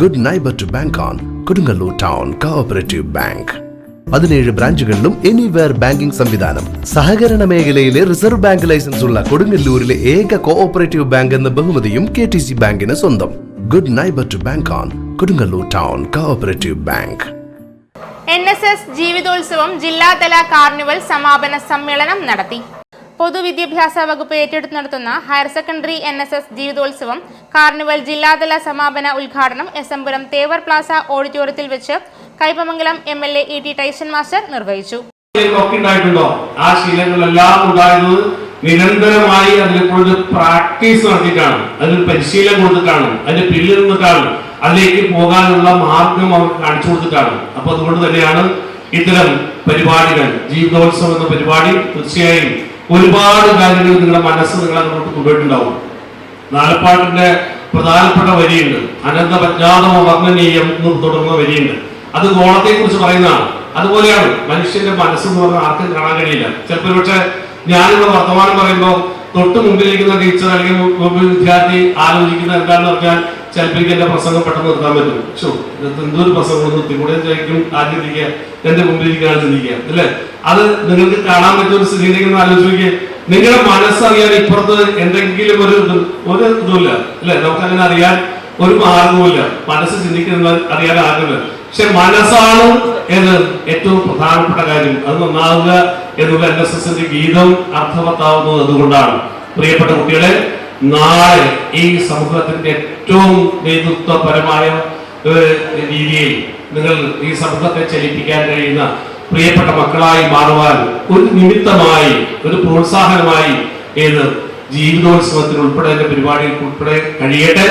Good neighbour to bank on Kodungallur town cooperative bank പതിനേഴ് ബ്രാഞ്ചുകളിലും anywhere banking സംവിധാനം. സഹകരണ മേഖലയിലെ റിസർവ് ബാങ്ക് ലൈസൻസ് ഉള്ള കൊടുങ്ങല്ലൂരിലെ ഏക കോഓപ്പറേറ്റീവ് ബാങ്ക് എന്ന ബഹുമതിയും കെ ടി സി ബാങ്കിന് സ്വന്തം. Good neighbour to bank on Kodungallur town cooperative bank N S S ജീവിതോത്സവം ജില്ലാതല കാർണിവൽ സമാപന സമ്മേളനം നടത്തി പൊതുവിദ്യാഭ്യാസ വകുപ്പ് ഏറ്റെടുത്ത് നടത്തുന്ന higher secondary N S S ജീവിതോത്സവം carnival ജില്ലാതല സമാപന ഉദ്ഘാടനം S M Puram Thevar plaza ഓഡിറ്റോറിയത്തിൽ വെച്ച് Kaipamangalam M L A E T Tyson master നിർവഹിച്ചു. ആ ശീലങ്ങളെല്ലാം ഉണ്ടായത് നിരന്തരമായി അതിനെക്കുറിച്ച് പ്രാക്ടീസ് നടത്തിയിട്ടാണ്. അതിന് പരിശീലനം കൊടുത്തിട്ടാണ്. അതിന്റെ പിന്നിൽ നിന്നിട്ടാണ് അതിലേക്ക് പോകാനുള്ള മാർഗം അവർക്ക് കാണിച്ചു കൊടുത്തിട്ടാണ്. അപ്പൊ അതുകൊണ്ട് തന്നെയാണ് ഇത്തരം പരിപാടികൾ ജീവിതോത്സവം എന്ന പരിപാടി തീർച്ചയായും ഒരുപാട് കാര്യങ്ങൾ നിങ്ങളുടെ മനസ്സ് നിങ്ങളെ അങ്ങോട്ട് കൊണ്ടുപോയിട്ടുണ്ടാവും. നാലപ്പാട്ടിന്റെ പ്രധാനപ്പെട്ട വരിയുണ്ട്. അനന്ത പജ്ഞാതമോ വർണനീയം എന്ന് തുടങ്ങുന്ന വരിയുണ്ട്. അത് ഗോളത്തെ കുറിച്ച് പറയുന്നതാണ്. അതുപോലെയാണ് മനുഷ്യന്റെ മനസ്സെന്ന് പറഞ്ഞാൽ ആർക്കും കാണാൻ കഴിയില്ല. ചിലപ്പോൾ പക്ഷെ ഞാനിവിടെ വർത്തമാനം പറയുമ്പോൾ തൊട്ട് മുമ്പിലിരിക്കുന്ന ടീച്ചർ അല്ലെങ്കിൽ വിദ്യാർത്ഥി ആലോചിക്കുന്ന എന്താണെന്ന് പറഞ്ഞാൽ ചിലപ്പോൾ എന്റെ പ്രസംഗം പെട്ടെന്ന് നിർത്താൻ പറ്റും. എന്തൊരു പ്രസംഗം നിർത്തി കൂടെ ചോദിക്കും ആദ്യം ഇരിക്കുക എന്റെ മുമ്പിലിരിക്കുകയാണ് ചിന്തിക്കുക അല്ലേ? അത് നിങ്ങൾക്ക് കാണാൻ പറ്റുന്ന ഒരു സ്ഥിതി ഉണ്ടെങ്കിൽ ഒന്ന് ആലോചിക്കുക നിങ്ങളുടെ മനസ്സറിയാൻ ഇപ്പുറത്ത് എന്തെങ്കിലും ഒരു ഒരു ഇതുമില്ല അല്ലെ? നമുക്ക് അങ്ങനെ അറിയാൻ ഒരു മാർഗവുമില്ല. മനസ്സ് ചിന്തിക്കുന്ന അറിയാൻ ആഗ്രഹമില്ല. പക്ഷെ മനസ്സാണ് എന്ന് ഏറ്റവും പ്രധാനപ്പെട്ട കാര്യം. അത് നന്നാവുക എന്നുള്ള എൻ എസ് എസിന്റെ ഗീതം അർത്ഥവത്താവുന്നത് അതുകൊണ്ടാണ്. പ്രിയപ്പെട്ട കുട്ടികളെ നാളെ ഈ സമൂഹത്തിന്റെ ഏറ്റവും നേതൃത്വപരമായ രീതിയിൽ നിങ്ങൾ ഈ സമൂഹത്തെ ചലിപ്പിക്കാൻ കഴിയുന്ന പ്രിയപ്പെട്ട മക്കളായി മാറുവാൻ ഒരു നിമിത്തമായി ഒരു പ്രോത്സാഹനമായി ഏത് ജീവിതോത്സവത്തിൽ ഉൾപ്പെടെ എന്റെ പരിപാടിയിൽ ഉൾപ്പെടെ കഴിയട്ടെ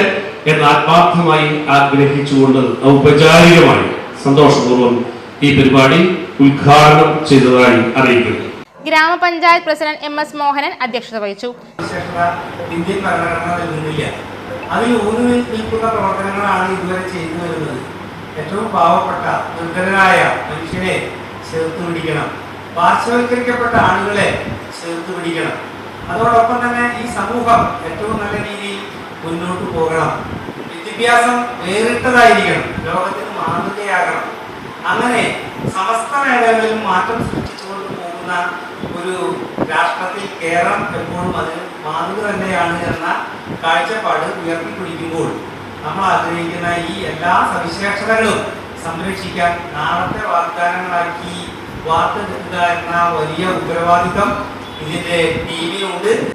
എന്ന് ആത്മാർത്ഥമായി ആഗ്രഹിച്ചുകൊണ്ട് ഔപചാരികമായി സന്തോഷപൂർവം ഈ പരിപാടി ഉദ്ഘാടനം ചെയ്തതായി അറിയിക്കുന്നു. ഗ്രാമപഞ്ചായത്ത് പ്രസിഡന്റ് എം എസ് മോഹനൻ അധ്യക്ഷത വഹിച്ചു. ഇന്ത്യൻ ഭരണഘടന അതിൽ ഊന്നി നിൽക്കുന്ന പ്രവർത്തനങ്ങളാണ് ഇതുവരെ ചെയ്തു വരുന്നത്. ഏറ്റവും പാവപ്പെട്ട ദുർഘടനായ മനുഷ്യനെ ചേർത്ത് പിടിക്കണം. പാർശ്വവൽക്കരിക്കപ്പെട്ട ആളുകളെ ചേർത്ത് പിടിക്കണം. അതോടൊപ്പം തന്നെ ഈ സമൂഹം ഏറ്റവും നല്ല രീതിയിൽ മുന്നോട്ട് പോകണം. വിദ്യാഭ്യാസം വേറിട്ടതായിരിക്കണം. ലോകത്തിന് മാതൃകയാകണം. അങ്ങനെ സമസ്ത മേഖലകളിലും മാറ്റം സൃഷ്ടിച്ചുകൊണ്ട് പോകുന്ന ഒരു രാഷ്ട്രത്തിൽ കേരളം എപ്പോഴും അതിന് മാതൃക തന്നെയാണ് എന്ന കാഴ്ചപ്പാട് ഉയർത്തിപ്പിടിക്കുമ്പോൾ നമ്മൾ ആഗ്രഹിക്കുന്ന ഈ എല്ലാ സവിശേഷതകളും സംരക്ഷിക്കാൻ നാളത്തെ വാഗ്ദാനങ്ങളാക്കി വാർത്തെടുക്കുക എന്ന വലിയ ഉത്തരവാദിത്തം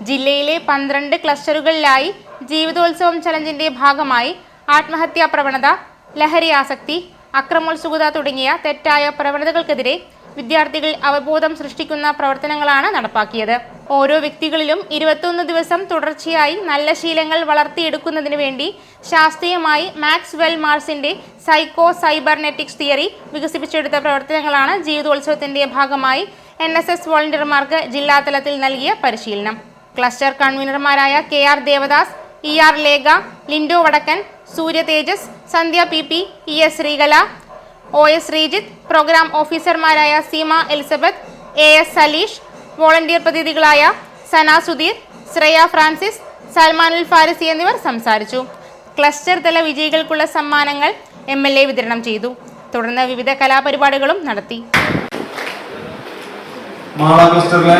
ജില്ലയിലെ പന്ത്രണ്ട് ക്ലസ്റ്ററുകളിലായി ജീവിതോത്സവം ചലഞ്ചിന്റെ ഭാഗമായി ആത്മഹത്യാ പ്രവണത ലഹരി ആസക്തി അക്രമോത്സുകത തുടങ്ങിയ തെറ്റായ പ്രവണതകൾക്കെതിരെ വിദ്യാർത്ഥികൾ അവബോധം സൃഷ്ടിക്കുന്ന പ്രവർത്തനങ്ങളാണ് നടപ്പാക്കിയത്. ഓരോ വ്യക്തികളിലും ഇരുപത്തൊന്ന് ദിവസം തുടർച്ചയായി നല്ല ശീലങ്ങൾ വളർത്തിയെടുക്കുന്നതിന് വേണ്ടി ശാസ്ത്രീയമായി മാക്സ് വെൽ മാർസിന്റെ സൈക്കോ സൈബർനെറ്റിക്സ് തിയറി വികസിപ്പിച്ചെടുത്ത പ്രവർത്തനങ്ങളാണ് ജീവിതോത്സവത്തിന്റെ ഭാഗമായി എൻ എസ് എസ് വോളണ്ടിയർമാർക്ക് ജില്ലാതലത്തിൽ നൽകിയ പരിശീലനം. Cluster കൺവീനർമാരായ K R Devadas E R Lekha Lindo Vadakkan Surya Thejas Sandhya P P E S Sreekala O S Sreejith programme ഓഫീസർമാരായ Seema Elizabeth A S Saleesh volunteer പ്രതിനിധികളായ Sana Sudheer Shreya Francis Salmanul Farisi എന്നിവർ സംസാരിച്ചു. Cluster തല വിജയികൾക്കുള്ള സമ്മാനങ്ങൾ M L A വിതരണം ചെയ്തു. തുടർന്ന് വിവിധ കലാപരിപാടികളും നടത്തി.